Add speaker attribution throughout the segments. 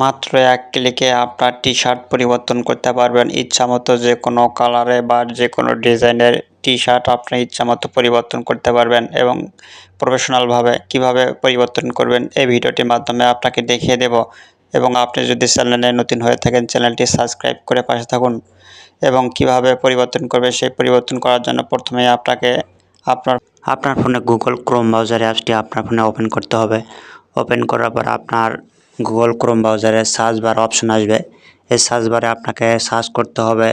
Speaker 1: মাত্র এক ক্লিকে আপনার টি শার্ট পরিবর্তন করতে পারবেন। ইচ্ছামতো যে কোনো কালারে বা যে কোনো ডিজাইনের টি শার্ট আপনি ইচ্ছামতো পরিবর্তন করতে পারবেন এবং প্রফেশনালভাবে কীভাবে পরিবর্তন করবেন এই ভিডিওটির মাধ্যমে আপনাকে দেখিয়ে দেব। এবং আপনি যদি চ্যানেলে নতুন হয়ে থাকেন, চ্যানেলটি সাবস্ক্রাইব করে পাশে থাকুন এবং কীভাবে পরিবর্তন করবে সেই পরিবর্তন করার জন্য প্রথমে আপনাকে আপনার আপনার ফোনে গুগল ক্রোম ব্রাউজার অ্যাপসটি আপনার ফোনে ওপেন করতে হবে। ওপেন করার পর আপনার গুগল ক্রোম ব্রাউজারে সার্চ বার অপশন আসবে। এই সার্চ বারে আপনাকে সার্চ করতে হবে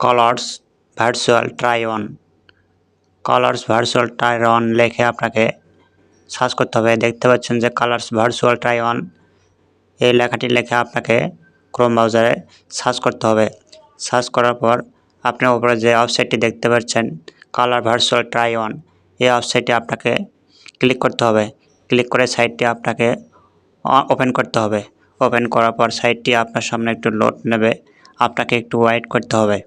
Speaker 1: colours virtual try on colours virtual try on লিখে আপনাকে সার্চ করতে হবে। দেখতে পাচ্ছেন যে কালার্স ভার্চুয়াল ট্রাই অন এই লেখাটি লিখে আপনাকে ক্রোম ব্রাউজারে সার্চ করতে হবে। সার্চ করার পর আপনি উপরে যে ওয়েবসাইটটি দেখতে পাচ্ছেন কালার ভার্চুয়াল ট্রাই অন এই ওয়েবসাইটে আপনাকে ক্লিক করতে হবে। ক্লিক করে সাইটটি আপনাকে ওপেন করতে হবে। ওপেন করার পর সাইটটি আপনার সামনে একটু লোড নেবে। আপনাকে একটু ওয়েট করতে হবে।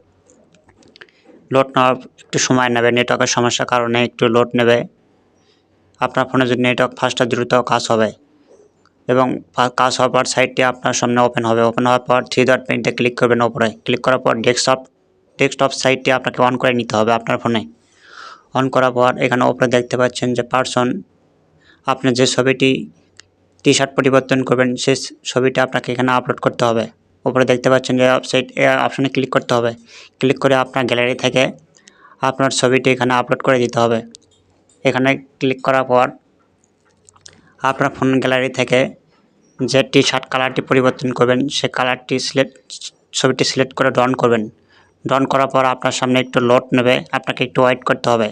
Speaker 1: লোড নেওয়ার একটু সময় নেবে। নেটওয়ার্কের সমস্যার কারণে একটু লোড নেবে। আপনার ফোনে যদি নেটওয়ার্ক ফাস্টটা দ্রুত কাজ হবে এবং কাজ হওয়ার পর সাইটটি আপনার সামনে ওপেন হবে। ওপেন হওয়ার পর থ্রি ডট পেনতে ক্লিক করবেন ওপরে। ক্লিক করার পর ডেস্কটপ ডেস্কটপ সাইটটি আপনাকে অন করে নিতে হবে আপনার ফোনে অন করার পর এখানে ওপরে দেখতে পাচ্ছেন যে পার্সন আপনি যে ছবিটি টি শার্ট পরিবর্তন করবেন, সেই ছবিটা আপনাকে এখানে আপলোড করতে হবে। উপরে দেখতে পাচ্ছেন যে ওয়েবসাইট অপশানে ক্লিক করতে হবে। ক্লিক করে আপনার গ্যালারি থেকে আপনার ছবিটি এখানে আপলোড করে দিতে হবে। এখানে ক্লিক করার পর আপনার ফোন গ্যালারি থেকে যে টি শার্ট কালারটি পরিবর্তন করবেন, সে কালারটি সিলেক্ট ছবিটি সিলেক্ট করে ডন করবেন। ডন করার পর আপনার সামনে একটু লোড নেবে, আপনাকে একটু ওয়েট করতে হবে।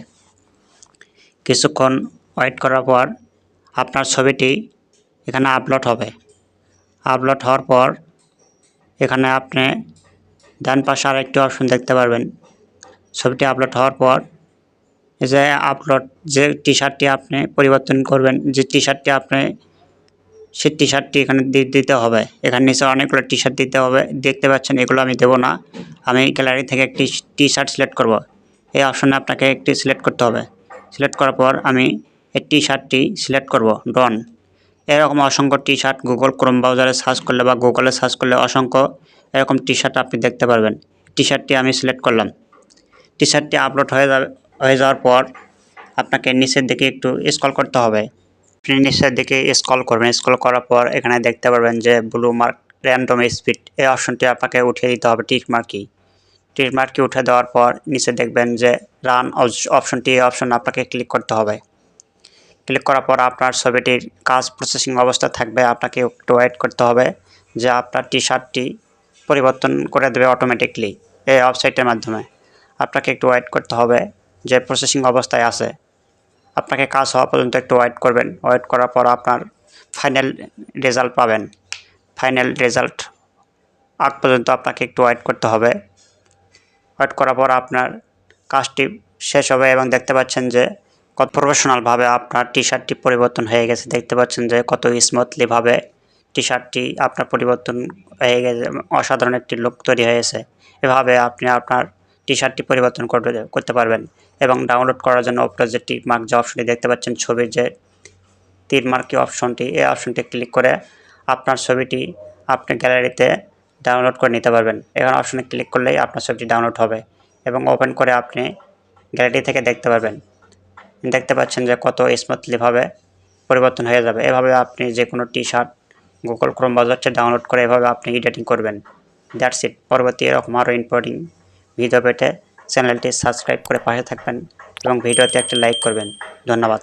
Speaker 1: কিছুক্ষণ ওয়েট করার পর আপনার ছবিটি এখানে আপলোড হবে। আপলোড হওয়ার পর এখানে আপনি ডান পাশে আর একটি অপশন দেখতে পারবেন। ছবিটি আপলোড হওয়ার পর যে আপলোড যে টি শার্টটি আপনি পরিবর্তন করবেন, যে টি শার্টটি আপনি, সেই টি শার্টটি এখানে দিতে হবে। এখানে নিচে অনেকগুলো টি শার্ট দিতে হবে। দেখতে পাচ্ছেন এগুলো আমি দেবো না। আমি গ্যালারি থেকে একটি টি শার্ট সিলেক্ট করব। এই অপশনে আপনাকে একটি সিলেক্ট করতে হবে। সিলেক্ট করার পর আমি এই টি শার্টটি সিলেক্ট করব। ডন এরকম অসংখ্য টি শার্ট গুগল ক্রোম ব্রাউজারে সার্চ করলে বা গুগলে সার্চ করলে অসংখ্য এরকম টি শার্ট আপনি দেখতে পারবেন। টি শার্টটি আমি সিলেক্ট করলাম। টি শার্টটি আপলোড হয়ে যাবে, হয়ে যাওয়ার পর আপনাকে নিচের দিকে একটু স্কল করতে হবে। আপনি নিচের দিকে স্কল করবেন। স্কল করার পর এখানে দেখতে পারবেন যে ব্লু মার্ক র্যান্ডম স্পিড এই অপশনটি আপনাকে উঠিয়ে দিতে হবে টিক মার্কি টিক মার্কি উঠে দেওয়ার পর নিচে দেখবেন যে রান অপশনটি এই অপশন আপনাকে ক্লিক করতে হবে। ক্লিক করার পর আপনার ছবিটির কাজ প্রসেসিং অবস্থা থাকবে, আপনাকে একটু ওয়েট করতে হবে যে আপনার টি শার্টটি পরিবর্তন করে দেবে অটোমেটিকলি এই ওয়েবসাইটের মাধ্যমে। আপনাকে একটু ওয়েট করতে হবে যে প্রসেসিং অবস্থায় আছে। আপনাকে কাজ হওয়া পর্যন্ত একটু ওয়েট করবেন। ওয়েট করার পর আপনার ফাইনাল রেজাল্ট পাবেন। ফাইনাল রেজাল্ট আগ পর্যন্ত আপনাকে একটু ওয়েট করতে হবে। ওয়েট করার পর আপনার কাজটি শেষ হবে এবং দেখতে পাচ্ছেন যে কত প্রফেশনালভাবে আপনার টি শার্টটি পরিবর্তন হয়ে গেছে, দেখতে পাচ্ছেন যে কত স্মুথলিভাবে টি শার্টটি আপনার পরিবর্তন হয়ে গেছে, অসাধারণ একটি লুক তৈরি হয়েছে। এভাবে আপনি আপনার টি শার্টটি পরিবর্তন করতে পারবেন এবং ডাউনলোড করার জন্য টিক মার্ক যে অপশনটি দেখতে পাচ্ছেন, ছবির যে তীর মার্কি অপশনটি এই অপশনটি ক্লিক করে আপনার ছবিটি আপনি গ্যালারিতে ডাউনলোড করে নিতে পারবেন। এখানে অপশনে ক্লিক করলেই আপনার ছবিটি ডাউনলোড হবে এবং ওপেন করে আপনি গ্যালারি থেকে দেখতে পারবেন। দেখতে পাচ্ছেন যে কত স্মুথলিভাবে পরিবর্তন হয়ে যাবে। এভাবে আপনি যে কোনো টি শার্ট গুগল ক্রোম বাজারটা ডাউনলোড করে এভাবে আপনি এডিটিং করবেন। দ্যাটস ইট পরবর্তী এরকম আরও ইম্পর্টিং ভিডিও পেটে চ্যানেলটি সাবস্ক্রাইব করে পাশে থাকবেন এবং ভিডিওতে একটা লাইক করবেন। ধন্যবাদ।